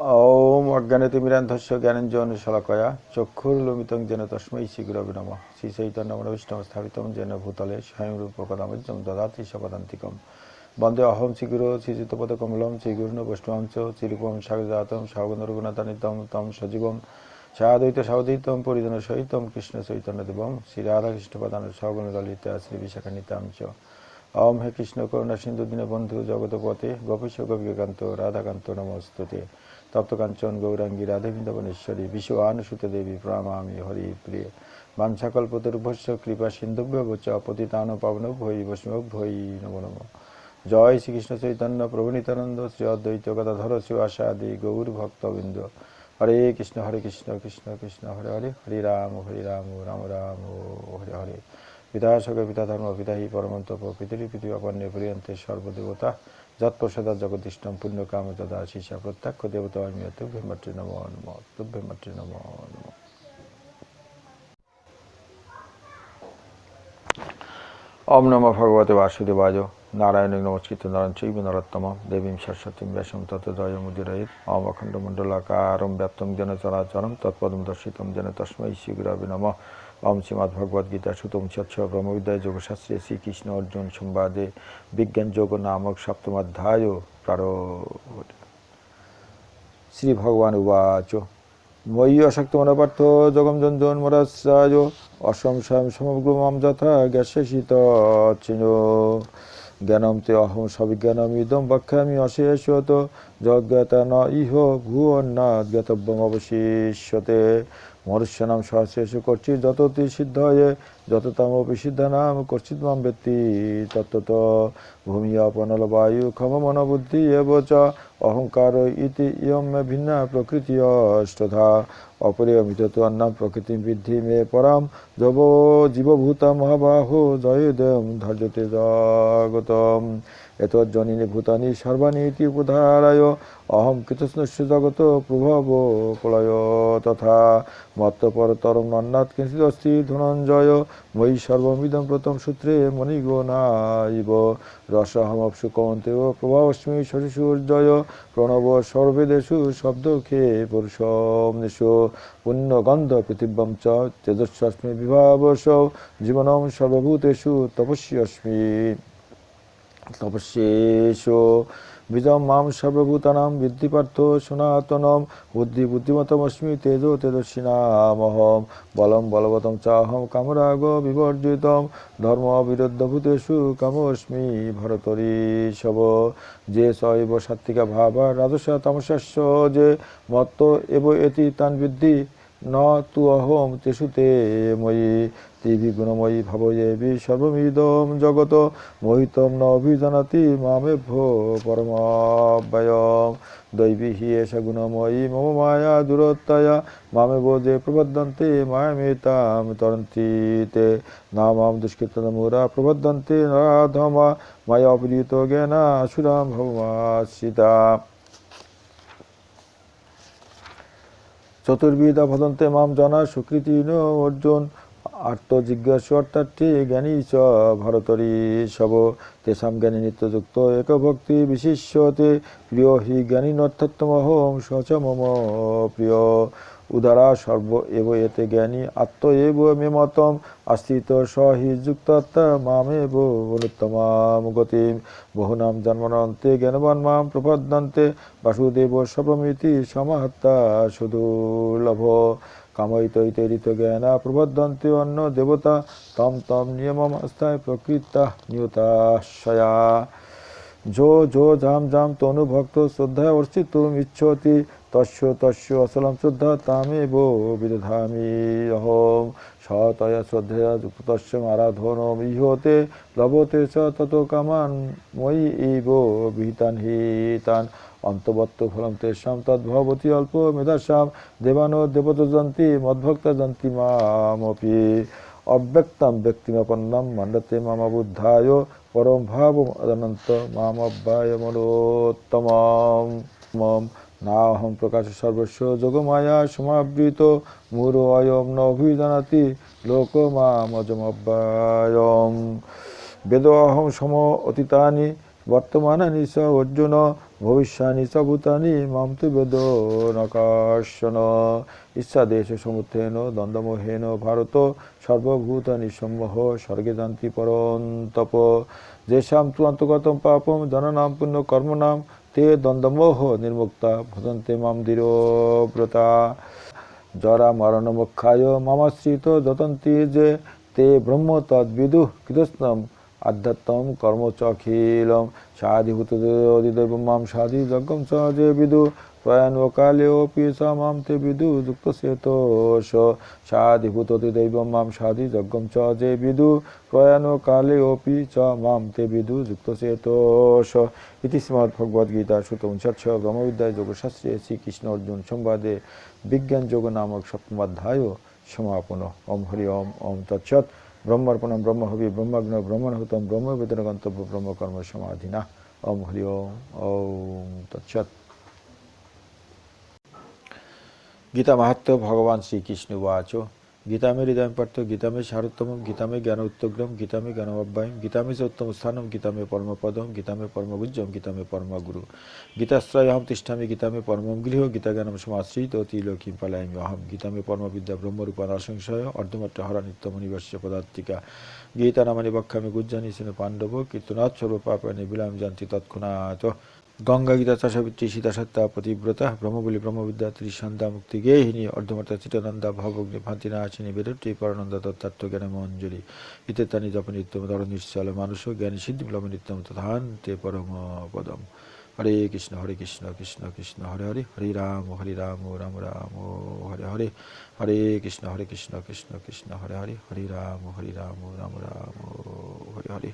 ওম অজ্ঞানতিমিরান্ধস্য জ্ঞানঞ্জন শলাকয়া চক্ষুর্লুমিতং যেন তস্मै শ্রীগুরবে নমঃ। শ্রী চৈতন্যমনবিষ্ণম স্থাপিতম যেন ভূতলে স্বয়ংরূপকদামজ্জম দদাতি সপদান্তিকম বন্দে অহম শ্রীগুরু শ্রীযুতপদকমলম শ্রীগুরুণ বৈষ্ণবম চ শ্রীরূপম সাগজাতম সাগনরঘুনাথানিতম তম সজীবম সাদ্বৈত সাউদিতম পরিজন সহিতম কৃষ্ণ চৈতন্যদেবম শ্রী রাধাকৃষ্ণ প্রধান সগণ ললিতা শ্রী বিশাখানিতাম চ। ওম হে কৃষ্ণ করুণা সিন্ধু দীনবন্ধু জগতপতে গোপীশ গোপীকান্ত রাধাকান্ত নমস্তুতে। তপ্তকাঞ্চন গৌরাঙ্গী রাধে বৃন্দাবনেশ্বরী বিশ্ব আনুসুত দেবী, প্রণামামি, হরি প্রিয়। বাঞ্ছাকল্পতরুভস্য, কৃপা সিন্ধুভ্য চ পতিতান পাবন ভৈ বৈষ্ণব ভৈ নম নম। জয় শ্রীকৃষ্ণ চৈতন্য প্রভু নিত্যানন্দ শ্রী অদ্বৈত গদাধর, শ্রী আদি গৌর ভক্তবৃন্দ। হরে কৃষ্ণ হরে কৃষ্ণ কৃষ্ণ কৃষ্ণ, হরে হরে হরে রাম হরে রাম রাম রাম, হরে হরে। পিতা সক পিতা ধর্ম পিতা হি পরমন্ত পিতৃ পৃথিবী অপর্ণে প্রিয়ন্তে সর্বদেবতা। যৎপ্রসাদা জগদিষ্টম পুণ্যকাম তদা শিষা প্রত্যক্ষ দেবতা অমিয় তুভ্যে মাতৃ নম নম, তুভ্যে মাতৃ নম নম। ওম নম ভগবতে বাসুদেবায় নারায়ণ নমস্কৃত নারায়ণ চৈব নরোত্তম দেবীম সরস্বতীম ব্যাসম তত জয় মুদিরয়িত ওম অখণ্ড মণ্ডলাকারম ব্যাপ্তম যেন চরাচরম তৎপদম দর্শিতম যেন তস্মৈ শ্রীগুরবে নম। ওম শ্রীমদ্ ভগবদ গীতা সুতম সৎস ব্রহ্মবিদ্যায় যোগশাস্ত্রে শ্রীকৃষ্ণ অর্জুন সংবাদে বিজ্ঞান যোগ নামক সপ্তমাধ্যায় প্রারম্ভ শ্রী ভগবান উবাচ ময়ি অশক্ত মনপার্থ জগম জন্দন মরাশ্রায় অসংশয়ম সমগ্রমাম যথা গ্যাসে শীত চিন জ্ঞানম তে অহম সবিজ্ঞানম ইদম বক্ষ্যামি অশেষত যজ্ঞাতা ন ইহ ভুবন্নাথ জ্ঞাতব্যম অবশিষ্যতে মনুষ্যানাম সহস্রেষু করছি যততি সিদ্ধ হয়ে যততমপি সিদ্ধানাম করছিত মাম ব্যক্তি তত্ত্বত ভূমি অপনল বায়ু ক্ষম মন বুদ্ধি এব চ, অহংকার ইতি ইয়ম মে ভিন্না প্রকৃতি অষ্টধা। অপরিয়মিত তু অন্নাম প্রকৃতি বৃদ্ধি মে পরাম, যব জীবভূতা মহাবাহো জয় দেম ধৈর্যতে জগতম। এতজ্জনিনি ভূতানি সর্বাণি ইতি উপধারায় অহম কৃতস্নস্য জগত প্রভব প্রলয় তথা মত্তপরতরম নন্নাথ কিঞ্চিৎ অস্তি ধনঞ্জয় ময়ি সর্বমিদম প্রথম সূত্রে মণিগণাইব রসহমপসু কৌন্তেয় প্রভাবস্মি শশিসূর্যয় প্রণব সর্বেদেশু শব্দখে পুরুষম নিশু পুণ্যগন্ধ পৃথিব্যম চ তেজস্বস্মি বিভাবস জীবনম সর্বভূতেষু তপস্যস্মি তপস্যেষু বীজম মাম সর্বভূতানাম বৃদ্ধিপার্থ সনাতনম। বুদ্ধি বুদ্ধিমতমস্মি তেজো তেজস্বিনামহম। বলম বলবতম চাহম কামরাগ বিবর্জিতম। ধর্ম বিরুদ্ধভূতেষু কামস্মি ভরতরীশব যে সৈব সাত্বিকা ভাবা রাজসা তামসাস্য যে মত্ত এব এতি তান বৃদ্ধি ন তু অহম তেষু তে ময়ি তিভি গুণময়ী ভাবয়েবি সর্বমিদম জগত, মোহিতম ন অভিজানাতি ভো পরমাব্যয়ম। দৈবী হি এষ গুণময়ী, মম মায়া দূরত্বয়া মামে বোধে প্রবদ্ধন্তে মায়ামেতাম তরন্তি তে নামাম দুষ্কৃতন মুরা প্রবদ্ধন্তে নরাধমা, মায়া অপীড়িত জ্ঞানা সুরাম ভবমাশ্রিতা। চতুর্বিধা ভদন্তে মাম জনা, সুকৃতি অর্জুন। আত্মজিজ্ঞাসু অর্থাৎ জ্ঞানী চ ভরতরি সব। তেষাম জ্ঞানী নিত্যযুক্ত এক ভক্তি বিশিষ্যতে। প্রিয় হি জ্ঞানী অর্থাত্মহম সচ মম প্রিয়। উদারা সর্ব এব এতে জ্ঞানী আত্ম এব মে মতম আস্থিত স হি যুক্তাত্মা মামেব অনুত্তমাম গতিম। বহুনাম জন্মনন্তে জ্ঞানবান মাম প্রপদ্যন্তে, বাসুদেব সপ্রমিতি সমাত্তা সুদুর্লভ। কাময়িতৈতরিত জ্ঞানা প্রবদ্ধন্তে অন্য দেবতা, তম তম নিয়মম আস্থায় প্রকৃতা নিয়তাশয়া যো যো জাম জাম তনু ভক্ত শ্রদ্ধা অর্চিত ইচ্ছতি তস্য তস্য অসলম শ্রদ্ধা তামেব বিদধামি। অহম সতয়া শ্রদ্ধয়া যুক্তস্য আরাধনম ইহতে লভতে চ তত কামান ময়ি ইব বিহিতান হিতান। অন্তবত্ত ফলম তেষাম তদ্ভবতী অল্প মেধাসাম। দেবানো দেবতজন্তি মদ্ভক্তা জন্তি মামপি। অব্যক্তম ব্যক্তিমপন্নম মণ্ডতে মাম বুদ্ধায় পরম ভাব অনন্ত মাম অব্যায় নাহম প্রকাশ সর্বস্ব যোগমায়া সমাবৃত মূর অয়ম ন অভিজানাতি লোক মামজমব্যায়ম বেদ অহম সম অতীতানি বর্তমানানি চ অর্জুন ভবিষ্যানি চ ভূতানি মাম তু বেদ নকাশন। ইচ্ছাদেশ সমুত্থেন দ্বন্দ্বমোহেন ভারত সর্বভূতানি সম্মোহ স্বর্গে যান্তি পরন্তপ। যেষাম তু অন্তর্গতম পাপম জননাম পুণ্য কর্মনাম তে দ্বন্দ্বমোহ নির্মুক্তা। ভজন্তে মাম দৃঢ়ব্রতা জরা মরণ মুখায় মামাশ্রিত যতন্তি যে তে ব্রহ্ম তদ্বিদু কৃতস্নম। আধ্যাত্মম কর্ম চখিলম সাধিভূত অধিদৈব মাম সাধি যজ্ঞম যে বিদু প্রয়াণ কালেপি স মাম তে বিদু যুক্ত সেতোষ সাধিভূত অধিদৈব মাম সাধি যজ্ঞম যে বিদু প্রয়াণ কালেপি চ মাম তে বিদু যুক্ত সেতোষ ইতি শ্রীমদ্ ভগবদ্গীতা সুত উনষাটশ ব্রহ্মবিদ্যায় যোগশাস্ত্রে শ্রীকৃষ্ণ অর্জুন সংবাদে বিজ্ঞান যোগ নামক সপ্তমাধ্যায় সমাপন। ওম হরি ওম ওম তৎসৎ। ব্রহ্মার্পণম ব্রহ্ম হবি ব্রহ্মাগ্ন ব্রহ্মণহুতম ব্রহ্ম বেদন গন্তব্য ব্রহ্মকর্ম সমাধিনা। ওম হরি ওম ওম তৎসৎ। গীতা মাহাত্ম ভগবান শ্রীকৃষ্ণ উচ গীতা মে হৃদয় পার্থ গীতা মে সারোত্তম গীতা মে জ্ঞান উত্তগ্রম গীতা মে জ্ঞান অব্যয়ম গীতা মে চ উত্তম স্থানম গীতা মে পরমপদম গীতা মে পরমগুজ্জম গীতা মে পরমগুরু গীতাশ্রয়হম তিষ্ঠামি গীতা মে পরমম গৃহ গীতা জ্ঞানম সমাশ্রিত তিলোকিম পালায়ামি অহম গীতা মে পরমবিদ্যা ব্রহ্মরূপা নরসংশয় অর্ধমট্ট হরা নিত্যমনিবর্ষ পদার্থিকা গীতা নামানি বক্ষামি গুজ্জানি সেন পাণ্ডব কীর্তনাথ সর্বপাপানি বিলাম জানতি তৎক্ষণাৎ গঙ্গা গীতা চাষাবিত্রী সীতা সত্তা পতিব্রতা ব্রহ্মবলী ব্রহ্মবিদ্যা ত্রিসন্ধ্যা মুক্তি গেহিনী চিতানন্দা ভবগ্নি ভান্তিনাশিনী বেদটি পরানন্দ তত্ত্বার্থ জ্ঞান মঞ্জুরি। ইত্যানি জপ নিত্যম ধর নিশ্চল মানুষ জ্ঞানী সিদ্ধি ব্লম নিত্যম তথান তে পরম পদম। হরে কৃষ্ণ হরে কৃষ্ণ কৃষ্ণ কৃষ্ণ, হরে হরে হরে রাম হরে রাম রাম রাম, হরে হরে। হরে কৃষ্ণ হরে কৃষ্ণ কৃষ্ণ কৃষ্ণ, হরে হরে হরে রাম হরে রাম রাম রাম, হরে হরে।